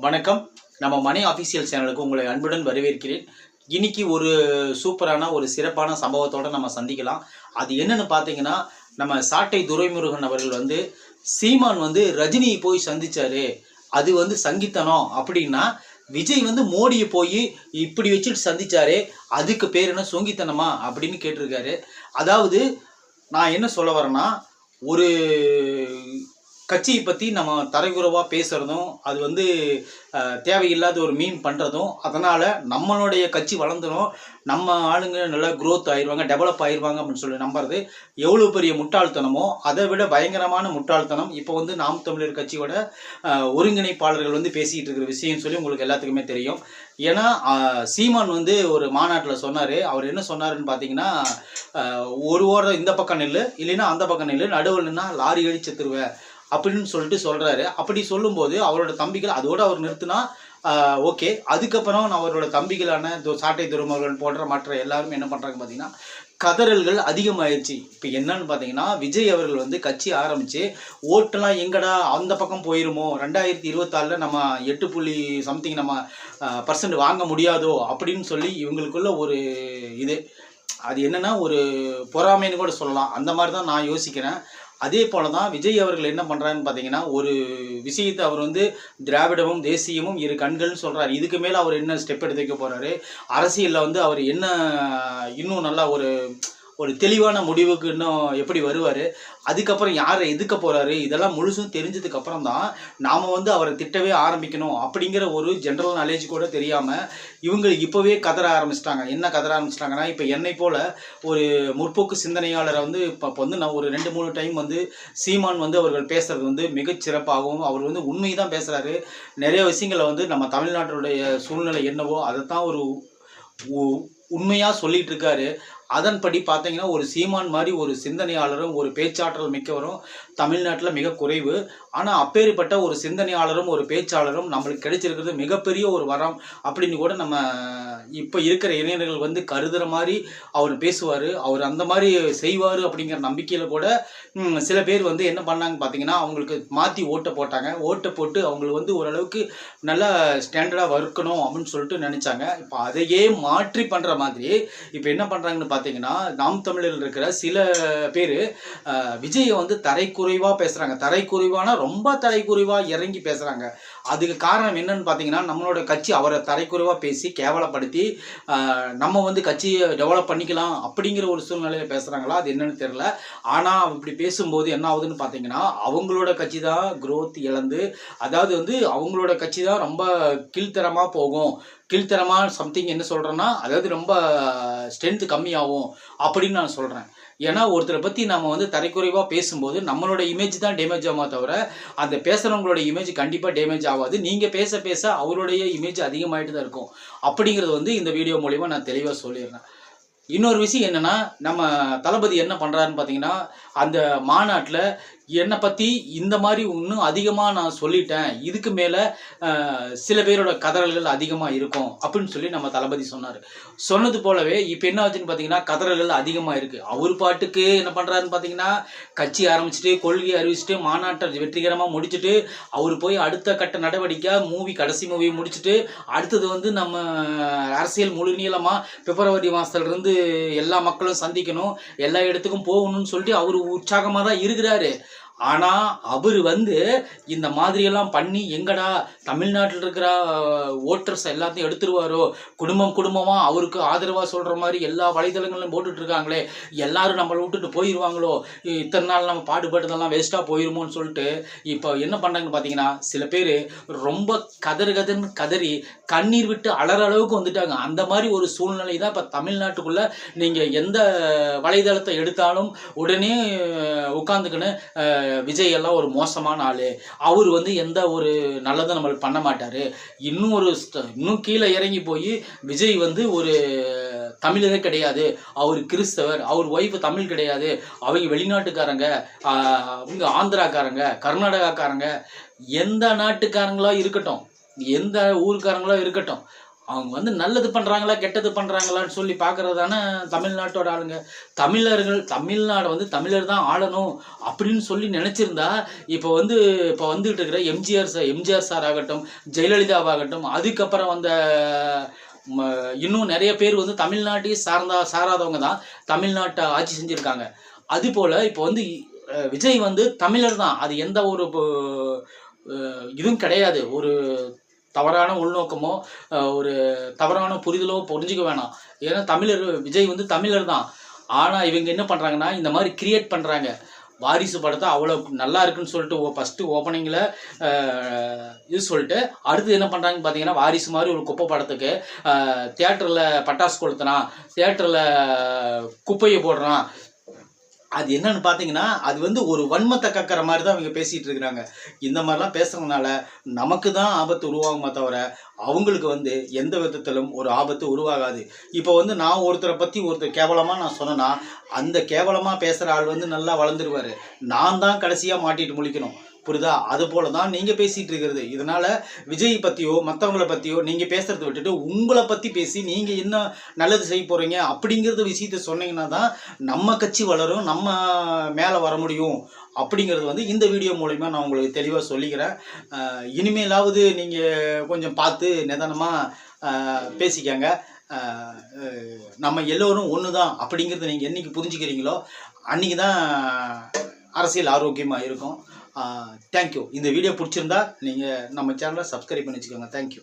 வணக்கம். நம்ம மணி ஆஃபீஷியல் சேனலுக்கு உங்களை அன்புடன் வரவேற்கிறேன். இன்னைக்கு ஒரு சூப்பரான ஒரு சிறப்பான சம்பவத்தோட நம்ம சந்திக்கலாம். அது என்னென்னு பார்த்தீங்கன்னா நம்ம சாட்டை துரைமுருகன் அவர்கள் வந்து சீமான் வந்து ரஜினியை போய் சந்திச்சாரு. அது வந்து சங்கீத்தனம் அப்படின்னா விஜய் வந்து மோடியை போய் இப்படி வச்சுட்டு சந்திச்சாரே. அதுக்கு பேர் என்ன? சொங்கித்தனமா? அப்படின்னு கேட்டிருக்காரு. அதாவது நான் என்ன சொல்ல வரேன்னா ஒரு கட்சியை பற்றி நம்ம தரைகுறவாக பேசுகிறதும் அது வந்து தேவையில்லாத ஒரு மீன் பண்ணுறதும் அதனால் நம்மளுடைய கட்சி வளர்ந்துடும் நம்ம ஆளுங்க நல்லா க்ரோத் ஆயிடுவாங்க டெவலப் ஆயிடுவாங்க அப்படின்னு சொல்லி நம்புறது எவ்வளோ பெரிய முட்டாள்தனமோ அதை விட பயங்கரமான முட்டாள்தனம் இப்போ வந்து நாம் தமிழர் கட்சியோட ஒருங்கிணைப்பாளர்கள் வந்து பேசிக்கிட்டு இருக்கிற விஷயம் சொல்லி உங்களுக்கு எல்லாத்துக்குமே தெரியும். ஏன்னா சீமான் வந்து ஒரு மாநாட்டில் சொன்னார். அவர் என்ன சொன்னாருன்னு பார்த்தீங்கன்னா ஒரு ஓரம் இந்த பக்கம் நில்லு இல்லைன்னா அந்த பக்கம் நில்லு நடுவில் நின்னா லாரி அழிச்சு திருவேன் அப்படின்னு சொல்லிட்டு சொல்கிறாரு அப்படி சொல்லும்போது அவரோட தம்பிகள் அதோட அவர் நிறுத்தினா ஓகே. அதுக்கப்புறம் அவரோட தம்பிகளான சாட்டை துருமர்கள் போன்ற மற்ற எல்லாரும் என்ன பண்ணுறாங்க பார்த்தீங்கன்னா கதறல்கள் அதிகமாயிருச்சு. இப்போ என்னன்னு பார்த்தீங்கன்னா விஜய் அவர்கள் வந்து கட்சி ஆரம்பித்து ஓட்டெல்லாம் எங்கடா அந்த பக்கம் போயிருமோ? ரெண்டாயிரத்தி இருபத்தாறில் நம்ம எட்டு புள்ளி சம்திங் நம்ம பர்சன்ட் வாங்க முடியாதோ? அப்படின்னு சொல்லி இவங்களுக்குள்ள ஒரு இது. அது என்னென்னா ஒரு பொறாமைன்னு கூட சொல்லலாம். அந்த மாதிரி தான் நான் யோசிக்கிறேன். அதே போல தான் விஜய் அவர்கள் என்ன பண்ணுறாருன்னு பார்த்தீங்கன்னா ஒரு விஷயத்தை அவர் வந்து திராவிடமும் தேசியமும் இரு கண்கள்னு சொல்கிறார் இதுக்கு மேலே அவர் என்ன ஸ்டெப் எடுத்து வைக்க போகிறாரு அரசியலில் வந்து அவர் என்ன இன்னும் நல்லா ஒரு ஒரு தெளிவான முடிவுக்கு இன்னும் எப்படி வருவார்? அதுக்கப்புறம் யாரை எதுக்க போகிறாரு இதெல்லாம் முழுசும் தெரிஞ்சதுக்கப்புறம் தான் நாம் வந்து அவரை திட்டவே ஆரம்பிக்கணும் அப்படிங்கிற ஒரு ஜென்ரல் நாலேஜ் கூட தெரியாமல் இவங்க இப்போவே கதற ஆரம்பிச்சிட்டாங்க. என்ன கதற ஆரம்பிச்சிட்டாங்கன்னா இப்போ என்னை போல் ஒரு முற்போக்கு சிந்தனையாளரை வந்து இப்போ வந்து நான் ஒரு ரெண்டு மூணு டைம் வந்து சீமான் வந்து அவர்கள் பேசுகிறது வந்து மிகச்சிறப்பாகவும் அவர் வந்து உண்மை தான் பேசுகிறாரு நிறைய விஷயங்களை வந்து நம்ம தமிழ்நாட்டினுடைய சூழ்நிலை என்னவோ அதை தான் ஒரு உண்மையாக சொல்லிகிட்டு இருக்காரு. அதன்படி பார்த்தீங்கன்னா ஒரு சீமான் மாதிரி ஒரு சிந்தனையாளரும் ஒரு பேச்சாற்றல் மிக்கவரும் தமிழ்நாட்டில் மிக குறைவு. ஆனால் அப்பேற்பட்ட ஒரு சிந்தனையாளரும் ஒரு பேச்சாளரும் நம்மளுக்கு கிடைச்சிருக்கிறது மிகப்பெரிய ஒரு வரம் அப்படின்னு கூட நம்ம இப்போ இருக்கிற இளைஞர்கள் வந்து கருதுகிற மாதிரி அவர் பேசுவார் அவர் அந்த மாதிரி செய்வார் அப்படிங்கிற நம்பிக்கையில் கூட சில பேர் வந்து என்ன பண்ணாங்க பார்த்தீங்கன்னா அவங்களுக்கு மாற்றி ஓட்டை போட்டாங்க. ஓட்டை போட்டு அவங்களுக்கு வந்து ஓரளவுக்கு நல்லா ஸ்டாண்டர்டாக வறுக்கணும் அப்படின்னு சொல்லிட்டு நினச்சாங்க. இப்போ அதையே மாற்றி பண்ணுற மாதிரி இப்போ என்ன பண்ணுறாங்கன்னு பார்த்தீங்கன்னா நாம் தமிழில் இருக்கிற சில பேர் விஜயை வந்து தரைக்குறைவாக பேசுகிறாங்க தரைக்குறைவானா ரொம்ப தரைக்குறைவாக இறங்கி பேசுகிறாங்க அதுக்கு காரணம் என்னன்னு பார்த்தீங்கன்னா நம்மளோட கட்சி அவரை தரைக்குறைவாக பேசி கேவலப்படுத்தி நம்ம வந்து கட்சியை டெவலப் பண்ணிக்கலாம் அப்படிங்கிற ஒரு சூழ்நிலையில் பேசுகிறாங்களா அது என்னன்னு தெரியல. ஆனால் இப்படி பேசும்போது என்ன ஆகுதுன்னு பார்த்தீங்கன்னா அவங்களோட கட்சி தான் குரோத் இழந்து அதாவது வந்து அவங்களோட கட்சி தான் ரொம்ப கீழ்த்தரமாக போகும். கீழ்த்தரமாக சம்திங் என்ன சொல்கிறேன்னா அதாவது ரொம்ப ஸ்ட்ரென்த்து கம்மியாகும் அப்படின்னு நான் சொல்கிறேன் ஏன்னா ஒருத்தரை பற்றி நம்ம வந்து தரைக்குறைவாக பேசும்போது நம்மளோட இமேஜ் தான் டேமேஜ் ஆகுமா தவிர அந்த பேசுகிறவங்களோட இமேஜ் கண்டிப்பாக டேமேஜ் ஆகும் ஆகாது நீங்கள் பேச பேச அவருடைய இமேஜ் அதிகமாகிட்டு தான் இருக்கும். அப்படிங்கிறது வந்து இந்த வீடியோ மூலிமா நான் தெளிவாக சொல்லிடுறேன். இன்னொரு விஷயம் என்னென்னா நம்ம தளபதி என்ன பண்ணுறாருன்னு பார்த்தீங்கன்னா அந்த மாநாட்டில் என்னை பற்றி இந்த மாதிரி இன்னும் அதிகமாக நான் சொல்லிட்டேன். இதுக்கு மேலே சில பேரோட கதறல்கள் அதிகமாக இருக்கும் அப்படின்னு சொல்லி நம்ம தளபதி சொன்னார். சொன்னது போலவே இப்போ என்ன ஆச்சுன்னு பார்த்தீங்கன்னா கதறல்கள் அதிகமாக இருக்குது அவர் பாட்டுக்கு என்ன பண்ணுறாருன்னு பார்த்தீங்கன்னா கட்சி ஆரம்பிச்சுட்டு கொள்கை அறிவிச்சுட்டு மாநாட்டை வெற்றிகரமாக முடிச்சுட்டு அவர் போய் அடுத்த கட்ட நடவடிக்கை மூவி கடைசி மூவியை முடிச்சுட்டு அடுத்தது வந்து நம்ம அரசியல் முழு நீளமாக பிப்ரவரி மாதத்துலேருந்து எல்லா மக்களும் சந்திக்கணும் எல்லா இடத்துக்கும் போகணும்னு சொல்லிட்டு அவர் உற்சாகமாக தான் இருக்கிறாரு. ஆனால் அவர் வந்து இந்த மாதிரியெல்லாம் பண்ணி எங்கடா தமிழ்நாட்டில் இருக்கிற ஓட்டர்ஸ் எல்லாத்தையும் எடுத்துருவாரோ? குடும்பம் குடும்பமாக அவருக்கு ஆதரவாக சொல்கிற மாதிரி எல்லா வலைதளங்களும் போட்டுட்ருக்காங்களே. எல்லாரும் நம்மளை விட்டுட்டு போயிடுவாங்களோ இத்தனை நாள் நம்ம பாடுபட்டதெல்லாம் வேஸ்ட்டாக போயிருமோன்னு சொல்லிட்டு இப்போ என்ன பண்ணாங்கன்னு பார்த்தீங்கன்னா சில பேர் ரொம்ப கதறு கதர்னு கதறி கண்ணீர் விட்டு அலற அளவுக்கு வந்துட்டாங்க. அந்த மாதிரி ஒரு சூழ்நிலை தான் இப்போ தமிழ்நாட்டுக்குள்ளே நீங்கள் எந்த வலைதளத்தை எடுத்தாலும் உடனே உட்காந்துக்கின்னு விஜய் எல்லாம் ஒரு மோசமான ஆள். அவர் வந்து எந்த ஒரு நல்லதும் நம்மளுக்கு பண்ண மாட்டார். இன்னும் ஒரு இன்னும் கீழே இறங்கி போய் விஜய் வந்து ஒரு தமிழரே கிடையாது. அவர் கிறிஸ்தவர் அவர் ஒய்ஃபு தமிழ் கிடையாது. அவங்க வெளிநாட்டுக்காரங்க அவங்க ஆந்திராக்காரங்க கர்நாடகாக்காரங்க எந்த நாட்டுக்காரங்களா இருக்கட்டும் எந்த ஊருக்காரங்களோ இருக்கட்டும் அவங்க வந்து நல்லது பண்ணுறாங்களா கெட்டது பண்ணுறாங்களான்னு சொல்லி பார்க்குறது தானே தமிழ்நாட்டோட ஆளுங்க. தமிழர்கள் தமிழ்நாடு வந்து தமிழர் தான் ஆளணும் அப்படின்னு சொல்லி நினச்சிருந்தா இப்போ வந்து இப்போ வந்துகிட்டு இருக்கிற எம்ஜிஆர் சார் எம்ஜிஆர் சார் ஆகட்டும் ஜெயலலிதாவாகட்டும் அதுக்கப்புறம் வந்த ம, இன்னும் நிறைய பேர் வந்து தமிழ்நாட்டையும் சார்ந்தா சாராதவங்க தான் தமிழ்நாட்டை ஆட்சி செஞ்சுருக்காங்க. அதுபோல் இப்போ வந்து விஜய் வந்து தமிழர் தான். அது எந்த ஒரு இதுவும் கிடையாது. ஒரு தவறான உள்நோக்கமோ ஒரு தவறான புரிதலோ புரிஞ்சுக்க வேணாம். ஏன்னா தமிழர் விஜய் வந்து தமிழர் தான். ஆனால் இவங்க என்ன பண்ணுறாங்கன்னா இந்த மாதிரி கிரியேட் பண்ணுறாங்க வாரிசு படத்தை அவ்வளோ நல்லா இருக்குன்னு சொல்லிட்டு ஃபஸ்ட்டு ஓப்பனிங்கில் இது சொல்லிட்டு அடுத்து என்ன பண்ணுறாங்கன்னு பார்த்தீங்கன்னா வாரிசு மாதிரி ஒரு குப்பை படத்துக்கு தேட்டரில் பட்டாசு கொளுத்துனா தேட்டரில் குப்பையை போடுறான். அது என்னன்னு பார்த்தீங்கன்னா அது வந்து ஒரு வன்மத்தை கக்கிற மாதிரி தான் அவங்க பேசிகிட்டு இருக்கிறாங்க. இந்த மாதிரிலாம் பேசுகிறதுனால நமக்கு தான் ஆபத்து உருவாகுமே தவிர அவங்களுக்கு வந்து எந்த விதத்திலும் ஒரு ஆபத்து உருவாகாது. இப்போ வந்து நான் ஒருத்தரை பற்றி ஒருத்தர் கேவலமாக நான் சொன்னேன்னா அந்த கேவலமாக பேசுகிற ஆள் வந்து நல்லா வளர்ந்துருவார். நான் தான் கடைசியாக மாட்டிட்டு முழிக்கணும். புரியுதா அது போல தான் நீங்கள் பேசிகிட்டு இருக்கிறது. இதனால் விஜய் பற்றியோ மற்றவங்கள பற்றியோ நீங்கள் பேசுகிறத விட்டுட்டு உங்களை பற்றி பேசி நீங்கள் என்ன நல்லது செய்ய போகிறீங்க அப்படிங்கிறத விஷயத்த சொன்னீங்கன்னா தான் நம்ம கட்சி வளரும் நம்ம மேலே வர முடியும் அப்படிங்கிறது வந்து இந்த வீடியோ மூலிமா நான் உங்களுக்கு தெளிவாக சொல்லிக்கிறேன். இனிமேலாவது நீங்கள் கொஞ்சம் பார்த்து நிதானமாக பேசிக்கங்க. நம்ம எல்லோரும் ஒன்று தான் அப்படிங்கிறத நீங்கள் என்னைக்கு புரிஞ்சுக்கிறீங்களோ அன்றைக்கி தான் அரசியல் ஆரோக்கியமாக இருக்கும். தேங்க்யூ இந்த வீடியோ பிடிச்சிருந்தா நீங்கள் நம்ம சேனலை சப்ஸ்கிரைப் பண்ணி வச்சுக்கோங்க. தேங்க்யூ